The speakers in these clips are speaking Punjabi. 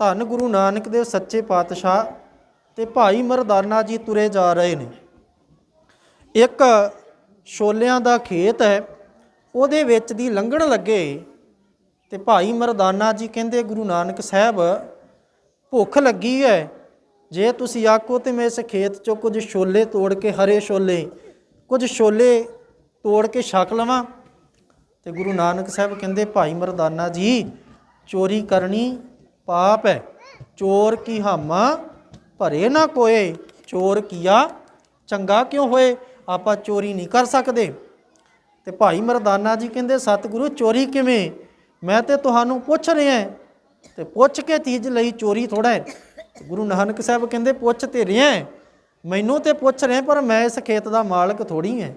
ਧੰਨ ਗੁਰੂ ਨਾਨਕ ਦੇਵ ਸੱਚੇ ਪਾਤਸ਼ਾਹ ਤੇ ਭਾਈ ਮਰਦਾਨਾ ਜੀ ਤੁਰੇ ਜਾ ਰਹੇ ਨੇ। ਇੱਕ ਛੋਲਿਆਂ ਦਾ ਖੇਤ ਹੈ, ਉਹਦੇ ਵਿੱਚ ਦੀ ਲੰਘਣ ਲੱਗੇ ਤੇ ਭਾਈ ਮਰਦਾਨਾ ਜੀ ਕਹਿੰਦੇ, ਗੁਰੂ ਨਾਨਕ ਸਾਹਿਬ, ਭੁੱਖ ਲੱਗੀ ਹੈ। ਜੇ ਤੁਸੀਂ ਆਖੋ ਤੇ ਮੈਂ ਇਸ ਖੇਤ ਚੋਂ ਕੁਝ ਛੋਲੇ ਤੋੜ ਕੇ ਹਰੇ ਛੋਲੇ, ਕੁਝ ਛੋਲੇ ਤੋੜ ਕੇ ਛਕ ਲਵਾਂ। ਤੇ ਗੁਰੂ ਨਾਨਕ ਸਾਹਿਬ ਕਹਿੰਦੇ, ਭਾਈ ਮਰਦਾਨਾ ਜੀ ਚੋਰੀ ਕਰਨੀ ਪਾਪ ਹੈ। ਚੋਰ ਕੀ ਹਾਮਾ ਭਰੇ ਨਾ ਕੋਏ। ਚੋਰ ਕੀਆ ਚੰਗਾ ਕਿਉਂ ਹੋਏ? ਆਪਾਂ ਚੋਰੀ ਨਹੀਂ ਕਰ ਸਕਦੇ। ਤੇ ਭਾਈ ਮਰਦਾਨਾ ਜੀ ਕਹਿੰਦੇ, ਸਤਿਗੁਰੂ, ਚੋਰੀ ਕਿਵੇਂ? ਮੈਂ ਤੇ ਤੁਹਾਨੂੰ ਪੁੱਛ ਰਿਹਾ ਤੇ ਪੁੱਛ ਕੇ ਚੀਜ਼ ਲਈ ਚੋਰੀ ਥੋੜਾ ਹੈ। ਗੁਰੂ ਨਾਨਕ ਸਾਹਿਬ ਕਹਿੰਦੇ, ਪੁੱਛ ਤੇ ਰਿਹਾ ਮੈਨੂੰ ਤੇ ਪੁੱਛ ਰਿਹਾ ਪਰ ਮੈਂ ਇਸ ਖੇਤ ਦਾ ਮਾਲਕ ਥੋੜੀ ਹਾਂ।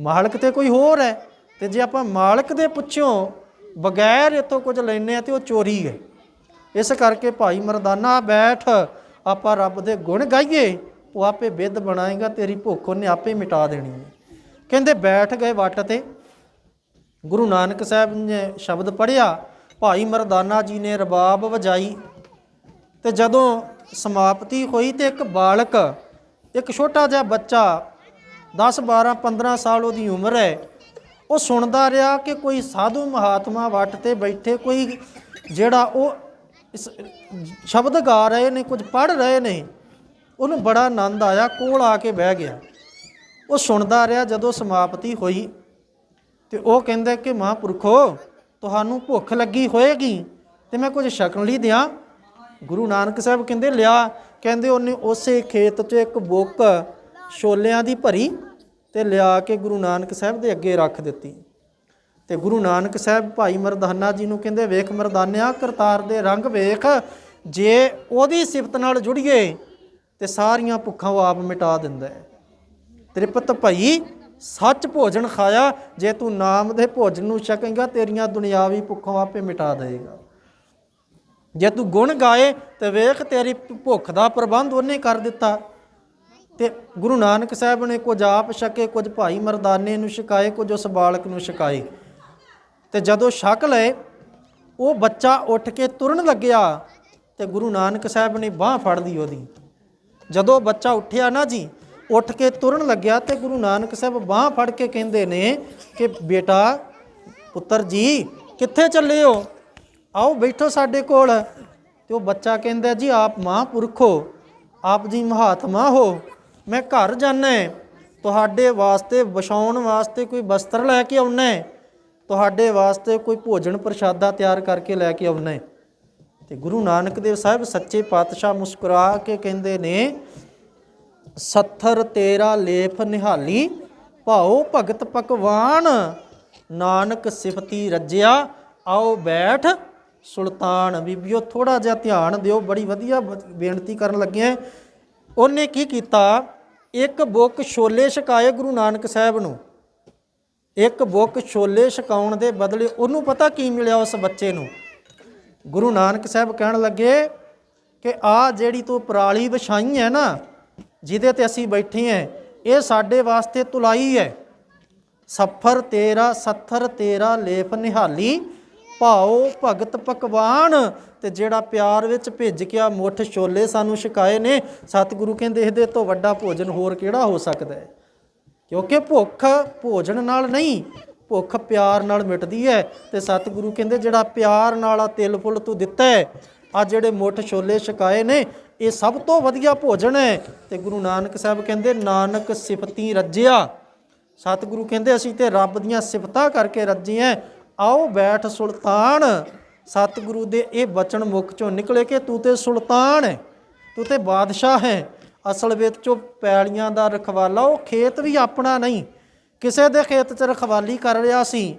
ਮਾਲਕ ਤੇ ਕੋਈ ਹੋਰ ਹੈ। ਤੇ ਜੇ ਆਪਾਂ ਮਾਲਕ ਦੇ ਪੁੱਛਿਓ ਬਗੈਰ ਇਤੋਂ ਕੁਝ ਲੈਨੇ ਆ ਤੇ ਉਹ ਚੋਰੀ ਹੈ। ਇਸ ਕਰਕੇ ਭਾਈ ਮਰਦਾਨਾ, ਬੈਠ, ਆਪਾਂ ਰੱਬ ਦੇ ਗੁਣ ਗਾਈਏ, ਉਹ ਆਪੇ ਬਿੱਧ ਬਣਾਏਗਾ, ਤੇਰੀ ਭੁੱਖ ਉਹਨੇ ਆਪੇ ਮਿਟਾ ਦੇਣੀ ਹੈ। ਕਹਿੰਦੇ ਬੈਠ ਗਏ ਵੱਟ ਤੇ। ਗੁਰੂ ਨਾਨਕ ਸਾਹਿਬ ਨੇ ਸ਼ਬਦ ਪੜਿਆ ਭਾਈ ਮਰਦਾਨਾ ਜੀ ਨੇ ਰਬਾਬ ਵਜਾਈ। ਤੇ ਜਦੋਂ ਸਮਾਪਤੀ ਹੋਈ ਤੇ ਇੱਕ ਬਾਲਕ, ਇੱਕ ਛੋਟਾ ਜਿਹਾ ਬੱਚਾ 10 12 15 ਸਾਲ ਉਹਦੀ ਉਮਰ ਹੈ ਉਹ ਸੁਣਦਾ ਰਿਹਾ ਕਿ ਕੋਈ ਸਾਧੂ ਮਹਾਤਮਾ ਵੱਟ ਤੇ ਬੈਠੇ, ਕੋਈ ਜਿਹੜਾ ਉਹ ਇਸ ਸ਼ਬਦ ਗਾ ਰਹੇ ਨੇ, ਕੁਝ ਪੜ ਰਹੇ ਨੇ, ਉਹਨੂੰ ਬੜਾ ਆਨੰਦ ਆਇਆ, ਕੋਲ ਆ ਕੇ ਬਹਿ ਗਿਆ। ਉਹ ਸੁਣਦਾ ਰਿਹਾ ਜਦੋਂ ਸਮਾਪਤੀ ਹੋਈ ਤੇ ਉਹ ਕਹਿੰਦਾ ਕਿ ਮਹਾਂਪੁਰਖੋ, ਤੁਹਾਨੂੰ ਭੁੱਖ ਲੱਗੀ ਹੋਏਗੀ ਤੇ ਮੈਂ ਕੁਝ ਛਕਣ ਲਈ ਦਿਆਂ। ਗੁਰੂ ਨਾਨਕ ਸਾਹਿਬ ਕਹਿੰਦੇ, ਲਿਆ। ਕਹਿੰਦੇ ਉਹਨੇ ਉਸੇ ਖੇਤ 'ਚ ਇੱਕ ਬੁੱਕ ਛੋਲਿਆਂ ਦੀ ਭਰੀ ਤੇ ਲਿਆ ਕੇ ਗੁਰੂ ਨਾਨਕ ਸਾਹਿਬ ਦੇ ਅੱਗੇ ਰੱਖ ਦਿੱਤੀ। ਤੇ ਗੁਰੂ ਨਾਨਕ ਸਾਹਿਬ ਭਾਈ ਮਰਦਾਨਾ ਜੀ ਨੂੰ ਕਹਿੰਦੇ, ਵੇਖ ਮਰਦਾਨਿਆ, ਕਰਤਾਰ ਦੇ ਰੰਗ ਵੇਖ, ਜੇ ਉਹਦੀ ਸਿਫਤ ਨਾਲ ਜੁੜੀਏ, ਤੇ ਸਾਰੀਆਂ ਭੁੱਖਾਂ ਉਹ ਆਪ ਮਿਟਾ ਦਿੰਦਾ ਹੈ। ਤ੍ਰਿਪਤ ਭਈ, ਸੱਚ ਭੋਜਨ ਖਾਇਆ, ਜੇ ਤੂੰ ਨਾਮ ਦੇ ਭੋਜਨ ਨੂੰ ਛਕੇਗਾ, ਤੇਰੀਆਂ ਦੁਨਿਆਵੀ ਭੁੱਖਾਂ ਆਪੇ ਮਿਟਾ ਦੇਗਾ ਜੇ ਤੂੰ ਗੁਣ ਗਾਏ, ਤੇ ਵੇਖ ਤੇਰੀ ਭੁੱਖ ਦਾ ਪ੍ਰਬੰਧ ਉਹਨੇ ਕਰ ਦਿੱਤਾ। ਤੇ ਗੁਰੂ ਨਾਨਕ ਸਾਹਿਬ ਨੇ ਕੁਝ ਆਪ ਛਕੇ, ਕੁਝ ਭਾਈ ਮਰਦਾਨੇ ਨੂੰ ਛਕਾਏ, ਕੁਝ ਉਸ ਬਾਲਕ ਨੂੰ ਛਕਾਏ। ਤੇ ਜਦੋਂ ਛਕ ਲਏ, ਉਹ ਬੱਚਾ ਉੱਠ ਕੇ ਤੁਰਨ ਲੱਗਿਆ ਤੇ ਗੁਰੂ ਨਾਨਕ ਸਾਹਿਬ ਨੇ ਬਾਹ ਫੜ ਲਈ ਉਹਦੀ। ਜਦੋਂ ਬੱਚਾ ਉੱਠਿਆ ਨਾ ਜੀ, ਉੱਠ ਕੇ ਤੁਰਨ ਲੱਗਿਆ ਤੇ ਗੁਰੂ ਨਾਨਕ ਸਾਹਿਬ ਬਾਹ ਫੜ ਕੇ ਕਹਿੰਦੇ ਨੇ ਕਿ ਬੇਟਾ, ਪੁੱਤਰ ਜੀ, ਕਿੱਥੇ ਚੱਲੇ ਹੋ ਆਓ ਬੈਠੋ ਸਾਡੇ ਕੋਲ। ਤੇ ਉਹ ਬੱਚਾ ਕਹਿੰਦਾ, ਜੀ ਆਪ ਮਹਾਂਪੁਰਖੋ ਆਪ ਜੀ ਮਹਾਤਮਾ ਹੋ। ਮੈਂ ਘਰ ਜਾਣਾ ਹੈ ਤੁਹਾਡੇ ਵਾਸਤੇ, ਵਿਛਾਉਣ ਵਾਸਤੇ ਕੋਈ ਬਸਤਰ ਲੈ ਕੇ ਆਉਣਾ ਹੈ ਤੁਹਾਡੇ ਵਾਸਤੇ ਕੋਈ ਭੋਜਨ ਪ੍ਰਸ਼ਾਦਾ ਤਿਆਰ ਕਰਕੇ ਲੈ ਕੇ ਆਉਣਾ ਹੈ ਤੇ ਗੁਰੂ ਨਾਨਕ ਦੇਵ ਸਾਹਿਬ ਸੱਚੇ ਪਾਤਸ਼ਾਹ ਮੁਸਕਰਾ ਕੇ ਕਹਿੰਦੇ ਨੇ, ਸੱਥਰ ਤੇਰਾ ਲੇਫ ਨਿਹਾਲੀ, ਭਾਉ ਭਗਤ ਪਕਵਾਨ, ਨਾਨਕ ਸਿਫਤੀ ਰੱਜਿਆ, ਆਓ ਬੈਠ। ਸੁਲਤਾਨ ਬੀਬੀਓ ਥੋੜਾ ਜਿਹਾ ਧਿਆਨ ਦਿਓ, ਬੜੀ ਵਧੀਆ ਬ- ਬੇਨਤੀ ਕਰਨ ਲੱਗਿਆ। ਉਹਨੇ ਕੀ ਕੀਤਾ? ਇੱਕ ਬੁੱਕ ਛੋਲੇ ਛਕਾਏ ਗੁਰੂ ਨਾਨਕ ਸਾਹਿਬ ਨੂੰ। ਇੱਕ ਬੁੱਕ ਛੋਲੇ ਛਕਾਉਣ ਦੇ ਬਦਲੇ ਉਹਨੂੰ ਪਤਾ ਕੀ ਮਿਲਿਆ ਉਸ ਬੱਚੇ ਨੂੰ? ਗੁਰੂ ਨਾਨਕ ਸਾਹਿਬ ਕਹਿਣ ਲੱਗੇ ਕਿ ਆ ਜਿਹੜੀ ਤੂੰ ਪਰਾਲੀ ਵਿਛਾਈ ਹੈ ਨਾ, ਜਿਹਦੇ ਤੇ ਅਸੀਂ ਬੈਠੇ ਹਾਂ ਇਹ ਸਾਡੇ ਵਾਸਤੇ ਤੁਲਾਈ ਹੈ। ਸਫਰ ਤੇਰਾ, ਸੱਥਰ ਤੇਰਾ ਲੇਪ ਨਿਹਾਲੀ ਭਾਉ ਭਗਤ ਪਕਵਾਨ ਤੇ ਜਿਹੜਾ ਪਿਆਰ ਵਿੱਚ ਭਿੱਜ ਕੇ ਆ ਮੁੱਠ ਛੋਲੇ ਸਾਨੂੰ ਛਕਾਏ ਨੇ, ਸਤਿਗੁਰੂ ਕਹਿੰਦੇ ਇਹਦੇ ਤੋਂ ਵੱਡਾ ਭੋਜਨ ਹੋਰ ਕਿਹੜਾ ਹੋ ਸਕਦਾ ਹੈ? ਕਿਉਂਕਿ ਭੁੱਖ ਭੋਜਨ ਨਾਲ ਨਹੀਂ, ਭੁੱਖ ਪਿਆਰ ਨਾਲ ਮਿਟਦੀ ਹੈ ਤੇ ਸਤਿਗੁਰੂ ਕਹਿੰਦੇ ਜਿਹੜਾ ਪਿਆਰ ਨਾਲ ਆ ਤਿਲ ਫੁੱਲ ਤੂੰ ਦਿੱਤਾ ਹੈ, ਆ ਜਿਹੜੇ ਮੁੱਠ ਛੋਲੇ ਛਕਾਏ ਨੇ, ਇਹ ਸਭ ਤੋਂ ਵਧੀਆ ਭੋਜਨ ਹੈ। ਤੇ ਗੁਰੂ ਨਾਨਕ ਸਾਹਿਬ ਕਹਿੰਦੇ, ਨਾਨਕ ਸਿਫਤੀ ਰੱਜਿਆ। ਸਤਿਗੁਰੂ ਕਹਿੰਦੇ, ਅਸੀਂ ਤੇ ਰੱਬ ਦੀਆਂ ਸਿਫਤਾਂ ਕਰਕੇ ਰੱਜੇ ਆਂ ਆਓ ਬੈਠ ਸੁਲਤਾਨ। ਸਤਿਗੁਰੂ ਦੇ ਇਹ ਬਚਨ ਮੁਖ ਚੋਂ ਨਿਕਲੇ ਕਿ ਤੂੰ ਤੇ ਸੁਲਤਾਨ ਹੈ, ਤੂੰ ਤੇ ਬਾਦਸ਼ਾਹ ਹੈ। ਅਸਲ ਵਿੱਚ ਉਹ ਪੈਲੀਆਂ ਦਾ ਰਖਵਾਲਾ, ਉਹ ਖੇਤ ਵੀ ਆਪਣਾ ਨਹੀਂ। ਕਿਸੇ ਦੇ ਖੇਤ 'ਚ ਰਖਵਾਲੀ ਕਰ ਰਿਹਾ ਸੀ।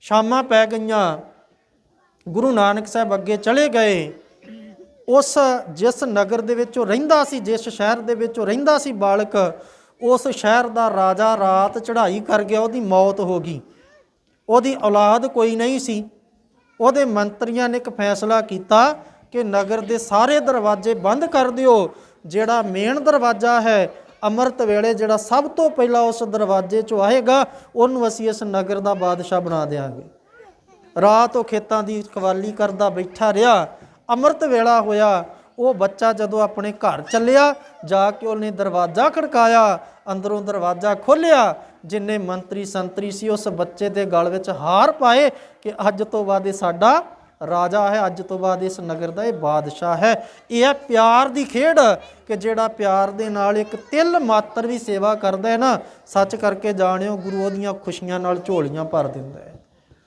ਸ਼ਾਮਾਂ ਪੈ ਗਈਆਂ। ਗੁਰੂ ਨਾਨਕ ਸਾਹਿਬ ਅੱਗੇ ਚਲੇ ਗਏ। ਉਸ ਜਿਸ ਨਗਰ ਦੇ ਵਿੱਚ ਉਹ ਰਹਿੰਦਾ ਸੀ, ਜਿਸ ਸ਼ਹਿਰ ਦੇ ਵਿੱਚ ਉਹ ਰਹਿੰਦਾ ਸੀ ਬਾਲਕ, ਉਸ ਸ਼ਹਿਰ ਦਾ ਰਾਜਾ ਰਾਤ ਚੜ੍ਹਾਈ ਕਰ ਗਿਆ, ਉਹਦੀ ਮੌਤ ਹੋ ਗਈ। ਉਹਦੀ ਔਲਾਦ ਕੋਈ ਨਹੀਂ ਸੀ। ਉਹਦੇ ਮੰਤਰੀਆਂ ਨੇ ਇੱਕ ਫੈਸਲਾ ਕੀਤਾ ਕਿ ਨਗਰ ਦੇ ਸਾਰੇ ਦਰਵਾਜ਼ੇ ਬੰਦ ਕਰ ਦਿਓ। ਜਿਹੜਾ ਮੇਨ ਦਰਵਾਜ਼ਾ ਹੈ, ਅੰਮ੍ਰਿਤ ਵੇਲੇ ਜਿਹੜਾ ਸਭ ਤੋਂ ਪਹਿਲਾਂ ਉਸ ਦਰਵਾਜ਼ੇ 'ਚੋਂ ਆਏਗਾ, ਉਹਨੂੰ ਅਸੀਂ ਇਸ ਨਗਰ ਦਾ ਬਾਦਸ਼ਾਹ ਬਣਾ ਦੇਵਾਂਗੇ ਰਾਤ ਉਹ ਖੇਤਾਂ ਦੀ ਕਵਾਲੀ ਕਰਦਾ ਬੈਠਾ ਰਿਹਾ। ਅੰਮ੍ਰਿਤ ਵੇਲਾ ਹੋਇਆ। ਉਹ ਬੱਚਾ ਜਦੋਂ ਆਪਣੇ ਘਰ ਚੱਲਿਆ, ਜਾ ਕੇ ਉਹਨੇ ਦਰਵਾਜ਼ਾ ਖੜਕਾਇਆ। ਅੰਦਰੋਂ ਦਰਵਾਜ਼ਾ ਖੋਲ੍ਹਿਆ। ਜਿੰਨੇ ਮੰਤਰੀ ਸੰਤਰੀ ਸੀ, ਉਸ ਬੱਚੇ ਦੇ ਗਲ ਵਿੱਚ ਹਾਰ ਪਾਏ ਕਿ ਅੱਜ ਤੋਂ ਬਾਅਦ ਇਹ ਸਾਡਾ ਰਾਜਾ ਹੈ, ਅੱਜ ਤੋਂ ਬਾਅਦ ਇਸ ਨਗਰ ਦਾ ਇਹ ਬਾਦਸ਼ਾਹ ਹੈ। ਇਹ ਹੈ ਪਿਆਰ ਦੀ ਖੇਡ ਕਿ ਜਿਹੜਾ ਪਿਆਰ ਦੇ ਨਾਲ ਇੱਕ ਤਿਲ ਮਾਤਰ ਵੀ ਸੇਵਾ ਕਰਦਾ ਹੈ ਨਾ, ਸੱਚ ਕਰਕੇ ਜਾਣਿਓ ਗੁਰੂ ਉਹਦੀਆਂ ਖੁਸ਼ੀਆਂ ਨਾਲ ਝੋਲੀਆਂ ਭਰ ਦਿੰਦਾ ਹੈ।